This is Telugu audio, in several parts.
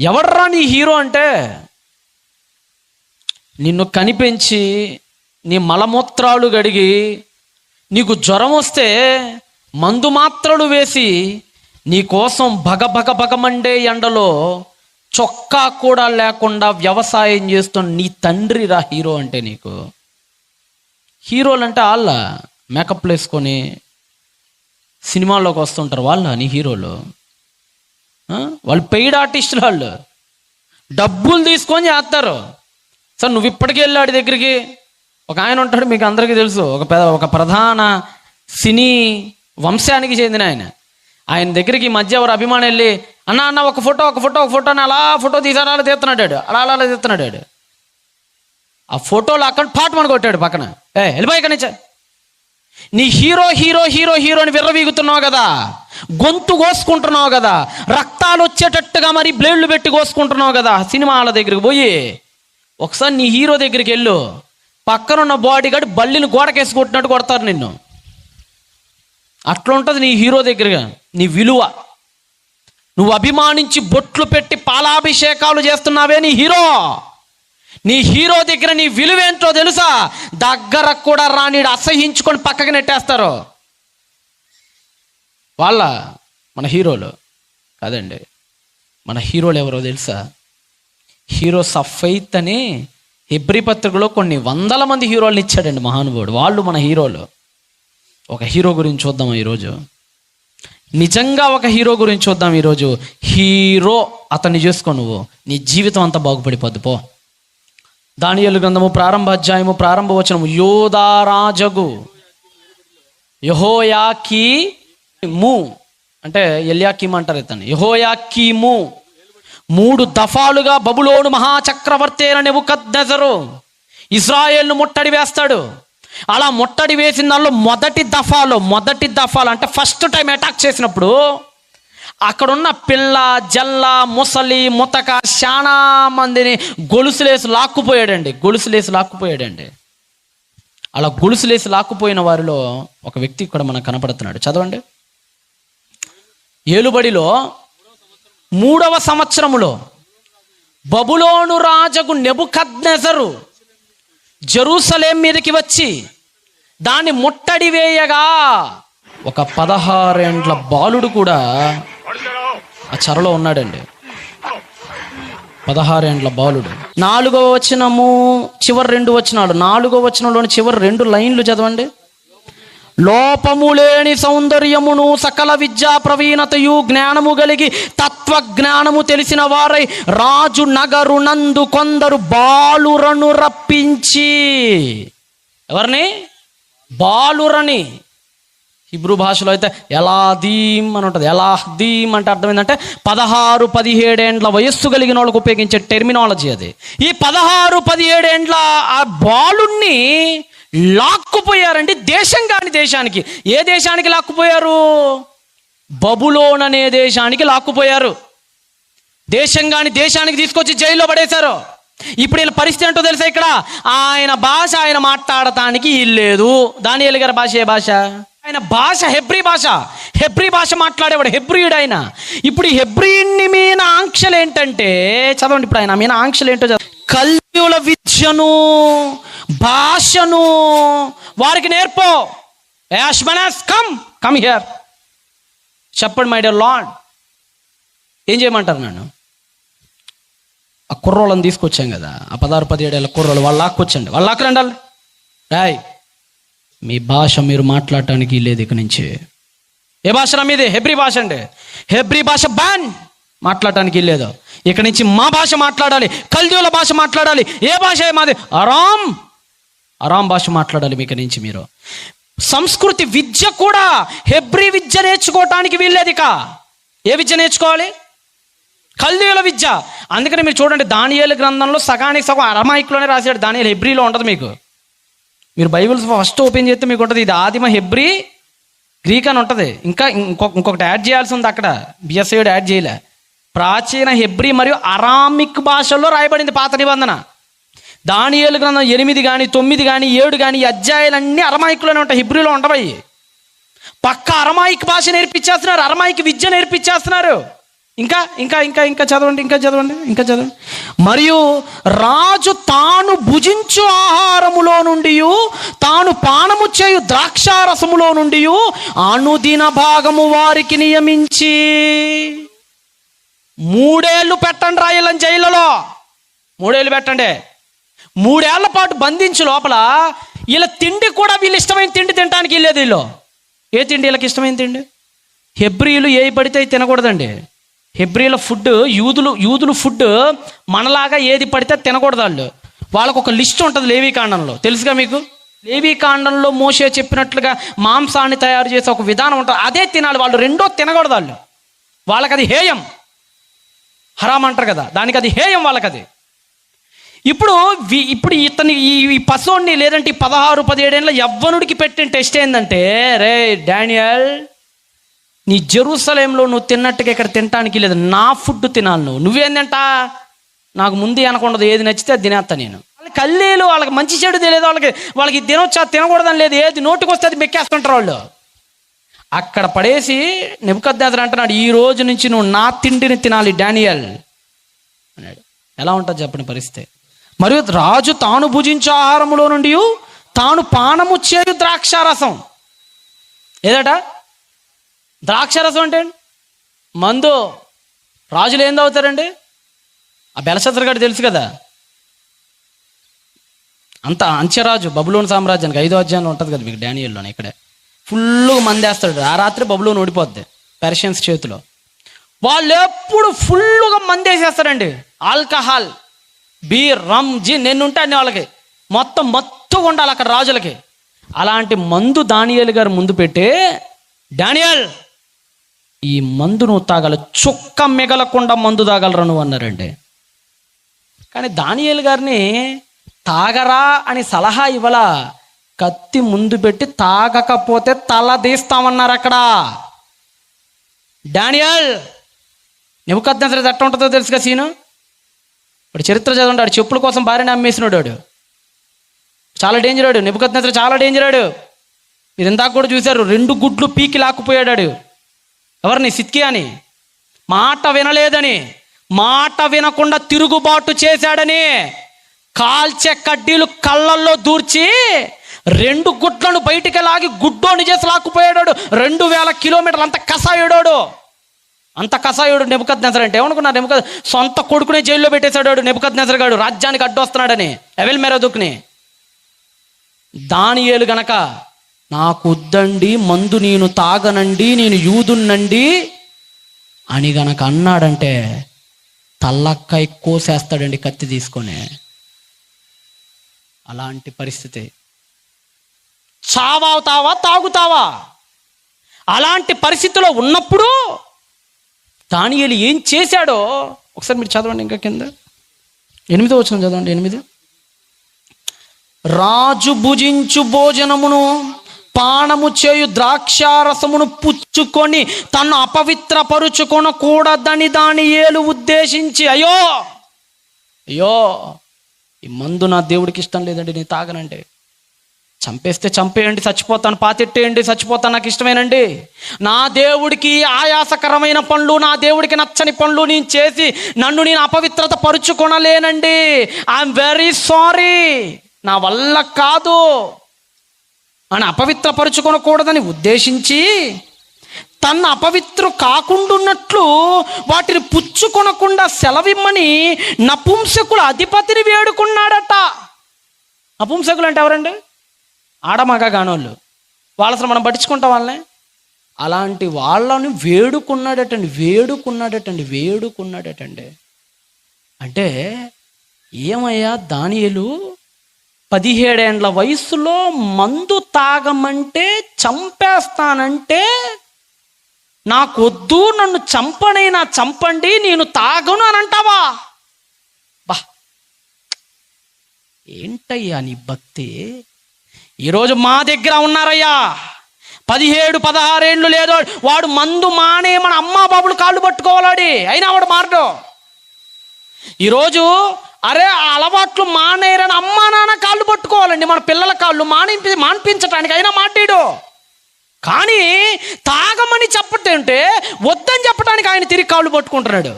ఎవర్రా నీ హీరో అంటే? నిన్ను కనిపించి నీ మలమూత్రాలు గడిగి నీకు జ్వరం వస్తే మందు మాత్రలు వేసి నీ కోసం భగ భగమండే ఎండలో చొక్కా కూడా లేకుండా వ్యవసాయం చేస్తున్న నీ తండ్రి రా హీరో అంటే నీకు. హీరోలు అంటే వాళ్ళ మేకప్లు వేసుకొని సినిమాల్లోకి వస్తుంటారు వాళ్ళ నీ హీరోలు. వాళ్ళు పెయిడ్ ఆర్టిస్టులు వాళ్ళు. డబ్బులు తీసుకొని చేస్తారు. సార్ నువ్వు ఇప్పటికీ వెళ్ళాడు దగ్గరికి. ఒక ఆయన ఉంటాడు మీకు అందరికీ తెలుసు. ఒక ఒక ప్రధాన సినీ వంశానికి చెందిన ఆయన. ఆయన దగ్గరికి మధ్య ఎవరు అభిమానం వెళ్ళి అన్న అన్న ఒక ఫోటో ఒక ఫోటో ఒక ఫోటో అని అలా ఫోటో తీసారా అలా తీస్తున్నాడు వాడు. అలా అలా అలా తీస్తున్నాడు ఆ ఫోటోలో అక్కడ పాట మన కొట్టాడు పక్కన. ఏ వెళ్ళిపోయి ఇక్కడ నుంచి. నీ హీరో హీరో హీరో హీరోని విర్రవీగుతున్నావు కదా. గొంతు కోసుకుంటున్నావు కదా. రక్తాలు వచ్చేటట్టుగా మరి బ్లేడ్లు పెట్టి కోసుకుంటున్నావు కదా. సినిమాల దగ్గరికి పోయి ఒకసారి నీ హీరో దగ్గరికి వెళ్ళు. పక్కనున్న బాడీ గార్డ్ బల్లిని గోడకేసి కొట్టినట్టు కొడతారు నిన్ను. అట్లా ఉంటుంది నీ హీరో దగ్గరగా. నీ విలువ. నువ్వు అభిమానించి బొట్లు పెట్టి పాలాభిషేకాలు చేస్తున్నావే నీ హీరో. నీ హీరో దగ్గర నీ విలువేంటో తెలుసా? దగ్గర కూడా రానీడు అసహించుకొని పక్కకి నెట్టేస్తారు. వాళ్ళ మన హీరోలు కాదండి. మన హీరోలు ఎవరో తెలుసా? హీరోస్ ఆఫ్ ఫెయిత్ అని హెబ్రి పత్రికలో కొన్ని వందల మంది హీరోలు ఇచ్చాడండి మహానుభావుడు. వాళ్ళు మన హీరోలు. ఒక హీరో గురించి చూద్దాం ఈరోజు. నిజంగా ఒక హీరో గురించి చూద్దాం ఈరోజు. హీరో అతన్ని చేసుకో నువ్వు. నీ జీవితం అంతా బాగుపడిపోద్ది. పో. దానియలు గ్రంథము ప్రారంభ అధ్యాయము ప్రారంభ వచనము యోధారాజగు యహోయాకీము. అంటే ఎల్యాకీమ్ అంటారు ఇతను యహోయాకీము. మూడు దఫాలుగా బబులోను మహాచక్రవర్తి అయిన నెబుకద్నెజరు ఇజ్రాయేల్ను ముట్టడి వేస్తాడు. అలా ముట్టడి వేసిన దానిలో మొదటి దఫాలో మొదటి దఫాలు అంటే ఫస్ట్ టైం అటాక్ చేసినప్పుడు అక్కడున్న పిల్ల జల్ల ముసలి ముతక చాలా మందిని గొలుసులేసి లాక్కుపోయాడండి గొలుసులేసి లాక్కుపోయాడండి. అలా గొలుసులేసి లాక్కుపోయిన వారిలో ఒక వ్యక్తి ఇక్కడ మనకు కనపడుతున్నాడు. చదవండి. ఏలుబడిలో మూడవ సంవత్సరములో బబులోను రాజగు నెబుకద్నెజరు జెరూసలేం మీదకి వచ్చి దాన్ని ముట్టడి వేయగా ఒక పదహారేండ్ల బాలుడు కూడా ఆ చెరలో ఉన్నాడండి. పదహారేండ్ల బాలుడు. నాలుగో వచనము చివరి రెండు వచనాలు. నాలుగో వచనంలోని చివరి రెండు లైన్లు చదవండి. లోపము లేని సౌందర్యమును సకల విద్యా ప్రవీణతయు జ్ఞానము కలిగి తత్వజ్ఞానము తెలిసిన వారై రాజు నగరు నందు కొందరు బాలురను రప్పించి. ఎవరిని? బాలురని. హిబ్రూ భాషలో అయితే ఎలాదీం అని ఉంటుంది. ఎలాదీం అంటే అర్థం ఏంటంటే పదహారు పదిహేడేండ్ల వయస్సు కలిగిన వాళ్ళకు ఉపయోగించే టెర్మినాలజీ అది. ఈ పదహారు పదిహేడేండ్ల ఆ బాలుణ్ణి లాక్కుపోయారండి దేశం కాని దేశానికి. ఏ దేశానికి లాక్కుపోయారు? బబులోన్ అనే దేశానికి లాక్కుపోయారు. దేశం కాని దేశానికి తీసుకొచ్చి జైల్లో పడేశారు. ఇప్పుడు వీళ్ళ పరిస్థితి ఏంటో తెలుసా ఇక్కడ? ఆయన భాష ఆయన మాట్లాడటానికి ఇల్లేదు దాని గారి భాష ఏ భాష? ఆయన భాష హెబ్రీ భాష. హెబ్రీ భాష మాట్లాడేవాడు హెబ్రియుడు ఆయన ఇప్పుడు ఈ హెబ్రియుని మీద ఆంక్షలు ఏంటంటే చదవండి ఇప్పుడు ఆయన మీద ఆంక్షలు ఏంటో చదవండి. కల్యుల విద్యను భాషను వారికి నేర్పో. యాష్మనాస్ కమ్ కమ్ హియర్. చెప్పండి మై డియర్ లార్డ్. ఏం చేయమంటారు నన్ను? ఆ కుర్రోళ్ళని తీసుకొచ్చాం కదా. ఆ పదహారు పదిహేడేళ్ళ కుర్రోళ్ళు వాళ్ళు లాక్కొచ్చండి. వాళ్ళు లాక్కరండి వాళ్ళు రాయ్ మీ భాష మీరు మాట్లాడటానికి లేదు ఇక నుంచి. ఏ భాష మీది? హెబ్రి భాష అండి. హెబ్రి భాష బ్యాన్ మాట్లాడటానికి లేదు. ఇక నుంచి మా భాష మాట్లాడాలి. కల్దీవుల భాష మాట్లాడాలి. ఏ భాష మాది? అరామ్! అరామ్ భాష మాట్లాడాలి మీకు నుంచి మీరు. సంస్కృతి విద్య కూడా హెబ్రి విద్య నేర్చుకోవటానికి వీల్లేదు ఇక. ఏ విద్య నేర్చుకోవాలి? కల్దీయుల విద్య. అందుకని మీరు చూడండి దానియేలు గ్రంథంలో సగానికి సగం అరమాయిక్లోనే రాశాడు. దానియేలు హెబ్రిలో ఉండదు మీకు. మీరు బైబిల్స్ ఫస్ట్ ఓపెన్ చేస్తే మీకు ఉంటుంది. ఇది ఆదిమ హెబ్రి గ్రీక్ అని ఉంటుంది. ఇంకా ఇంకొక ఇంకొకటి యాడ్ చేయాల్సి ఉంది అక్కడ. బిఎస్ఐడ్ యాడ్ చేయలే. ప్రాచీన హెబ్రి మరియు అరామిక్ భాషల్లో రాయబడింది పాత నిబంధన. ఏళ్ళు గ్రంథం ఎనిమిది కానీ తొమ్మిది కానీ ఏడు కానీ అధ్యాయులన్నీ అధ్యాయాలన్నీ ఉంటాయి. హిబ్రిలో ఉండవయి పక్క అరమాయిక్ భాష నేర్పించేస్తున్నారు అరమాయిక్ విద్య నేర్పించేస్తున్నారు ఇంకా ఇంకా ఇంకా ఇంకా చదవండి ఇంకా చదవండి ఇంకా చదవండి. మరియు రాజు తాను భుజించు ఆహారములో నుండి తాను పానము చేయు ద్రాక్షారసములో నుండి అనుదిన భాగము వారికి నియమించి. మూడేళ్ళు పెట్టండి రాయలని జైలులో మూడేళ్ళు పెట్టండి. మూడేళ్ళ పాటు బంధించి లోపల వీళ్ళ తిండి కూడా వీళ్ళు ఇష్టమైన తిండి తినడానికి వెళ్ళేది వీళ్ళు. ఏ తిండి వీళ్ళకి ఇష్టమైన తిండి? హెబ్రియులు ఏ పడితే తినకూడదండి. హెబ్రియుల ఫుడ్ యూదులు యూదులు ఫుడ్ మనలాగా ఏది పడితే తినకూడదు వాళ్ళు. వాళ్ళకు ఒక లిస్ట్ ఉంటుంది లేవీ కాండంలో. తెలుసుగా మీకు? లేవీ కాండంలో మోసే చెప్పినట్లుగా మాంసాన్ని తయారు చేసే ఒక విధానం ఉంటుంది. అదే తినాలి వాళ్ళు. రెండో తినకూడదు వాళ్ళు. వాళ్ళకి అది హేయం. హరామ్ అంటారు కదా. దానికి అది హేయం వాళ్ళకి అది ఇప్పుడు వి- ఇప్పుడు ఇతని ఈ ఈ పశువుని లేదంటే ఈ పదహారు పదిహేడేళ్ళ యవ్వనుడికి పెట్టిన టెస్ట్ ఏంటంటే రే డానియల్ నీ జెరూసలేంలో నువ్వు తిన్నట్టుగా ఇక్కడ తినటానికి లేదు. నా ఫుడ్ తినాలి నువ్వు. నువ్వేందంట? తింటా నాకు ముందు అనకుండదు. ఏది నచ్చితే అది తినేస్తా నేను. వాళ్ళకి కల్లీలు వాళ్ళకి మంచి చెడు తెలియదు. వాళ్ళకి వాళ్ళకి తినొచ్చా తినకూడదని లేదు. ఏది నోటికి వస్తే అది మెక్కేస్తుంటారు వాళ్ళు. అక్కడ పడేసి నిపుకద్దేతలు అంటున్నాడు ఈ రోజు నుంచి నువ్వు నా తిండిని తినాలి డానియల్. అన్నాడు. ఎలా ఉంటుంది చెప్పని పరిస్థితి? మరియు రాజు తాను భుజించే ఆహారములో నుండి తాను పానము చేయు ద్రాక్షారసం. ఏదట? ద్రాక్షారసం అంటే మందు. రాజులు ఏం తాగుతారండి? ఆ బెలసత్ర గారు తెలుసు కదా? అంత అంచెరాజు బబులోని సామ్రాజ్యానికి ఐదో అధ్యాయంలో ఉంటుంది కదా మీకు డానియల్లోనే ఇక్కడే. ఫుల్గా మందేస్తాడు. ఆ రాత్రి బబులోని ఓడిపోద్ది పెర్షియన్స్ చేతిలో. వాళ్ళు ఎప్పుడు ఫుల్గా మందేసేస్తారండి. ఆల్కహాల్ బీర్ రమ్ జిన్ నేను ఉంటాను వాళ్ళకి. మొత్తం మత్తుగా ఉండాలి అక్కడ రాజులకి. అలాంటి మందు దానియల్ గారు ముందు పెట్టి డానియల్! ఈ మందు నువ్వు తాగల చుక్క మిగలకుండా మందు తాగలరా నువ్వు అన్నారండి. కానీ దానియేలు గారిని తాగరా అని సలహా ఇవ్వాల కత్తి ముందు పెట్టి తాగకపోతే తల తీస్తామన్నారు అక్కడ. డానియల్ నిబుకద్నెసరు ఎట్ట ఉంటుందో తెలుసుగా సీను? ఇప్పుడు చరిత్ర చదవండి ఆడు చెప్పుల కోసం భార్యని అమ్మేసినాడు వాడు. చాలా డేంజర్ ఆడు నిబుకద్నెసరు చాలా డేంజర్ ఆడు మీరు ఇందాక కూడా చూశారు రెండు గుడ్లు పీకి లాక్కుపోయాడు ఎవరిని? సిత్కి అని మాట వినలేదని. మాట వినకుండా తిరుగుబాటు చేశాడని. కాల్చే కడ్డీలు కళ్ళల్లో దూర్చి రెండు గుడ్లను బయటికి లాగి గుడ్డోని చేసి లాక్కుపోయాడు. రెండు వేల కిలోమీటర్లు అంత కసాయుడాడు అంత కసాయుడు నెబద్ నెసర్ అంటే ఏమనుకున్నారు? నెబద్ సొంత కొడుకునే జైల్లో పెట్టేశాడు నెబద్ నెసర్ గాడు. రాజ్యానికి అడ్డొస్తున్నాడని. ఎవెల్ దాని దానియేలు గనక నాకు వద్దండి మందు నేను తాగనండి నేను యూదున్నండి అని గనక అన్నాడంటే తల్లక్కై కోసేస్తాడండి కత్తి తీసుకొని. అలాంటి పరిస్థితి. చావావుతావా తాగుతావా? అలాంటి పరిస్థితిలో ఉన్నప్పుడు దానియలు ఏం చేశాడో ఒకసారి మీరు చదవండి ఇంకా కింద. ఎనిమిదో వచ్చిన చదవండి ఎనిమిది. రాజు భుజించు భోజనమును పానము చేయు ద్రాక్షారసమును పుచ్చుకొని తను అపవిత్రపరుచుకొనకూడదని దాని ఏలు ఉద్దేశించి అయ్యో! అయ్యో! ఈ మందు నా దేవుడికి ఇష్టం లేదండి నేను తాగనండి. చంపేస్తే చంపేయండి చచ్చిపోతాను పాతెట్టేయండి చచ్చిపోతాను నాకు ఇష్టమేనండి. నా దేవుడికి ఆయాసకరమైన పనులు నా దేవుడికి నచ్చని పనులు నేను చేసి నన్ను నేను అపవిత్రత పరుచుకొనలేనండి. ఐఎమ్ వెరీ సారీ నా వల్ల కాదు. అని అపవిత్రపరుచుకొనకూడదని ఉద్దేశించి తన అపవిత్రు కాకుండున్నట్లు వాటిని పుచ్చుకొనకుండా సెలవిమ్మని నపుంసకుల అధిపతిని వేడుకున్నాడట. నపుంసకులు అంటే ఎవరండి? ఆడమగ కానోళ్ళు వాళ్ళ మనం పట్టించుకుంటాం వాళ్ళని? అలాంటి వాళ్ళని వేడుకున్నాడటండి వేడుకున్నాడటండి వేడుకున్నాడటండి. అంటే ఏమయ్యా దానియలు? పదిహేడేండ్ల వయసులో మందు తాగమంటే చంపేస్తానంటే నాకొద్దు నన్ను చంపనైనా చంపండి నేను తాగను అని అంటావా? బా. ఏంటయ్యా నీ భక్తి? ఈరోజు మా దగ్గర ఉన్నారయ్యా. పదిహేడు పదహారేళ్ళు లేదో వాడు మందు మానే మన అమ్మా బాబులు కాళ్ళు పట్టుకోవాలాడి. అయినా వాడు మారడు. ఈరోజు అరే ఆ అలవాట్లు మానేయరని అమ్మా నాన్న కాళ్ళు పట్టుకోవాలండి. మన పిల్లల కాళ్ళు మానిపి మాన్పించటానికి అయినా మాట్లాడు కానీ తాగమని చెప్పటంటే వద్దని చెప్పడానికి ఆయన తిరిగి కాళ్ళు పట్టుకుంటున్నాడు.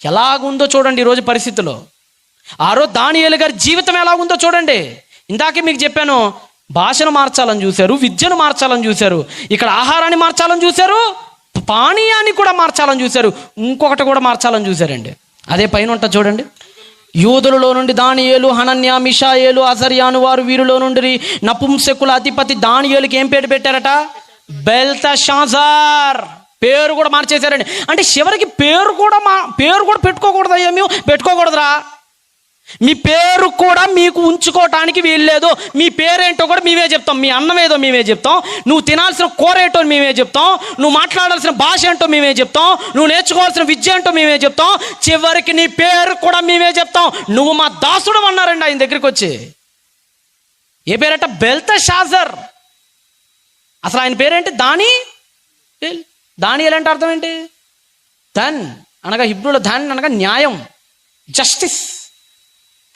ఎలాగుందో చూడండి ఈరోజు పరిస్థితిలో. ఆ రోజు దానియేలు గారి జీవితం ఎలాగుందో చూడండి. ఇందాకే మీకు చెప్పాను భాషను మార్చాలని చూశారు విద్యను మార్చాలని చూశారు ఇక్కడ ఆహారాన్ని మార్చాలని చూశారు పానీయాన్ని కూడా మార్చాలని చూశారు ఇంకొకటి కూడా మార్చాలని చూశారండి. అదే పైన ఉంటుంది చూడండి. యూదులలో నుండి దానియేలు హనన్య మిషాయేలు అజర్యాను వారు వీరిలో నుండి నపుంసకుల అధిపతి దానియేలుకి ఏం పేరు పెట్టారట? బెల్త షాజార్ పేరు కూడా మార్చేశారండి. అంటే చివరికి పేరు కూడా మా పేరు కూడా పెట్టుకోకూడదయ్యా మేము. పెట్టుకోకూడదురా. మీ పేరు కూడా మీకు ఉంచుకోవటానికి వీల్లేదు మీ పేరేంటో కూడా మేమే చెప్తాం. మీ అన్నం ఏదో మేమే చెప్తాం. నువ్వు తినాల్సిన కూర ఏంటో మేమే చెప్తాం. నువ్వు మాట్లాడాల్సిన భాష ఏంటో మేమే చెప్తాం. నువ్వు నేర్చుకోవాల్సిన విద్య ఏంటో మేమే చెప్తాం. చివరికి నీ పేరు కూడా మేమే చెప్తాం. నువ్వు మా దాసుడు అన్నారండి ఆయన దగ్గరికి వచ్చి. ఏ పేరట? బెల్త షాజర్ అసలు ఆయన పేరేంటి? దాని? దాని ఎలాంటి అర్థం ఏంటి? ధన్ అనగా హిబ్రూలో ధన్ అనగా న్యాయం. జస్టిస్.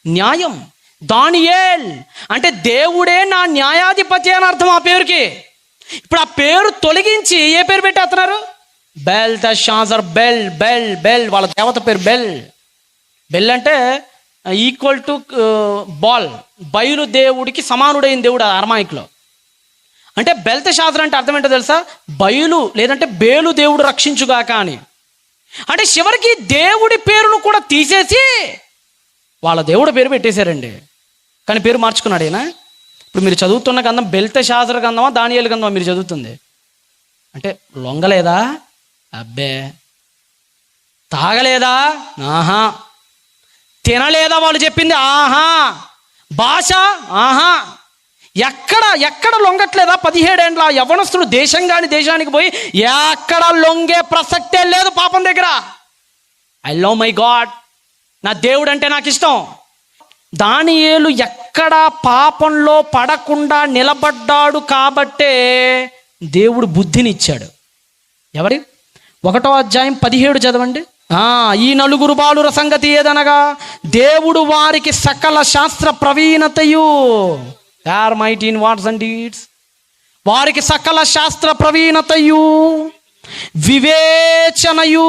న్యాయం. దానియేల్. అంటే దేవుడే నా న్యాయాధిపతి అని అర్థం ఆ పేరుకి. ఇప్పుడు ఆ పేరు తొలగించి ఏ పేరు పెట్టేస్తున్నారు? Belteshazzar Bel Bel Bel. వాళ్ళ దేవత పేరు బెల్. బెల్ అంటే ఈక్వల్ టు బాల్. బయలు దేవుడికి సమానుడైన దేవుడు అరమాయిక్లో. అంటే బెల్త షాజర్ అంటే అర్థం ఏంటో తెలుసా? బయలు లేదంటే బేలు దేవుడు రక్షించుగాక అని. అంటే చివరికి దేవుడి పేరును కూడా తీసేసి వాళ్ళ దేవుడు పేరు పెట్టేశారండి. కానీ పేరు మార్చుకున్నాడు ఈయన. ఇప్పుడు మీరు చదువుతున్న గంధం బెల్త శాస్త్ర గంధమా దానియాల గంధమా మీరు చదువుతుంది? అంటే లొంగలేదా? అబ్బే. తాగలేదా? ఆహా. తినలేదా వాళ్ళు చెప్పింది? ఆహా. భాష? ఆహా. ఎక్కడ ఎక్కడ లొంగట్లేదా? పదిహేడేండ్ల ఆ యవనస్తుడు దేశం కాని దేశానికి పోయి ఎక్కడ లొంగే ప్రసక్తే లేదు పాపం దగ్గర. I love my God. నా దేవుడు అంటే నాకు ఇష్టం దానియేలు ఎక్కడ పాపంలో పడకుండా నిలబడ్డాడు కాబట్టే దేవుడు బుద్ధినిచ్చాడు. ఎవరి? ఒకటో అధ్యాయం పదిహేడు చదవండి. ఈ నలుగురు బాలుర సంగతి ఏదనగా దేవుడు వారికి సకల శాస్త్ర ప్రవీణతయు. Are might in words and deeds వారికి సకల శాస్త్ర ప్రవీణతయు. వివేచనయు.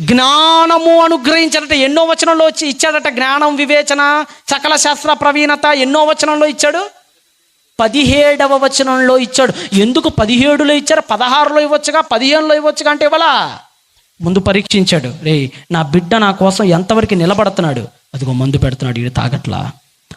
జ్ఞానము అనుగ్రహించాడట. ఎన్నో వచనంలో వచ్చి ఇచ్చాడట. జ్ఞానం వివేచన సకల శాస్త్ర ప్రవీణత ఎన్నో వచనంలో ఇచ్చాడు. పదిహేడవ వచనంలో ఇచ్చాడు. ఎందుకు పదిహేడులో ఇచ్చారు? పదహారులో ఇవ్వచ్చుగా? పదిహేనులో ఇవ్వచ్చుగా అంటే ఇవ్వలా? ముందు పరీక్షించాడు. రే నా బిడ్డ నా కోసం ఎంతవరకు నిలబడుతున్నాడు? అదిగో మందు పెడుతున్నాడు. ఇది తాగట్లా.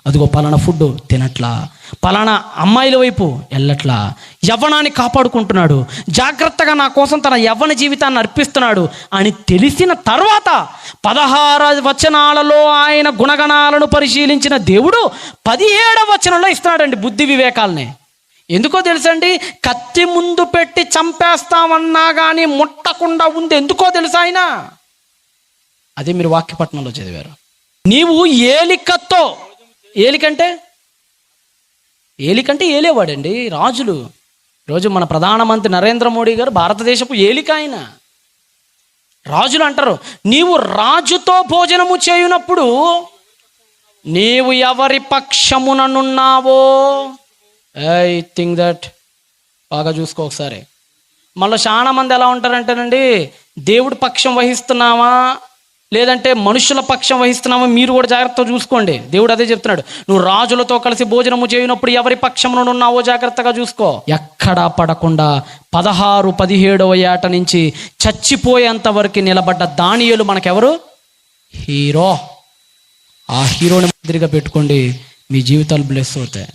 అదిగో పలానా ఫుడ్ తినట్లా. పలానా అమ్మాయిల వైపు వెళ్ళట్లా యవ్వనాన్ని కాపాడుకుంటున్నాడు. జాగ్రత్తగా నా కోసం తన యవ్వన జీవితాన్ని అర్పిస్తున్నాడు అని తెలిసిన తర్వాత పదహార వచనాలలో ఆయన గుణగణాలను పరిశీలించిన దేవుడు పదిహేడవ వచనంలో ఇస్తున్నాడండి బుద్ధి వివేకాలని. ఎందుకో తెలుసండి? కత్తి ముందు పెట్టి చంపేస్తామన్నా కానీ ముట్టకుండా ఉంది. ఎందుకో తెలుసా ఆయన? అదే మీరు వాక్యపట్నంలో చదివారు. నీవు ఏలికతో ఏలికంటే? ఏలికంటే ఏలేవాడండి. రాజులు. ఈరోజు మన ప్రధానమంత్రి నరేంద్ర మోడీ గారు భారతదేశపు ఏలిక ఆయన. రాజులు అంటారు నీవు రాజుతో భోజనము చేయునప్పుడు నీవు ఎవరి పక్షముననున్నావో? I think that. బాగా చూసుకో ఒకసారి. మళ్ళీ చాలా మంది ఎలా ఉంటారంటేనండి దేవుడి పక్షం వహిస్తున్నావా? లేదంటే మనుషుల పక్షం వహిస్తున్నాము మీరు కూడా జాగ్రత్తగా చూసుకోండి. దేవుడు అదే చెప్తున్నాడు. నువ్వు రాజులతో కలిసి భోజనము చేయనప్పుడు ఎవరి పక్షంలో ఉన్నావో జాగ్రత్తగా చూసుకో. ఎక్కడా పడకుండా పదహారు పదిహేడవ ఏట నుంచి చచ్చిపోయేంత వరకు నిలబడ్డ దానియలు మనకెవరు? హీరో. ఆ హీరోని మాదిరిగా పెట్టుకోండి. మీ జీవితాలు బ్లెస్ అవుతాయి.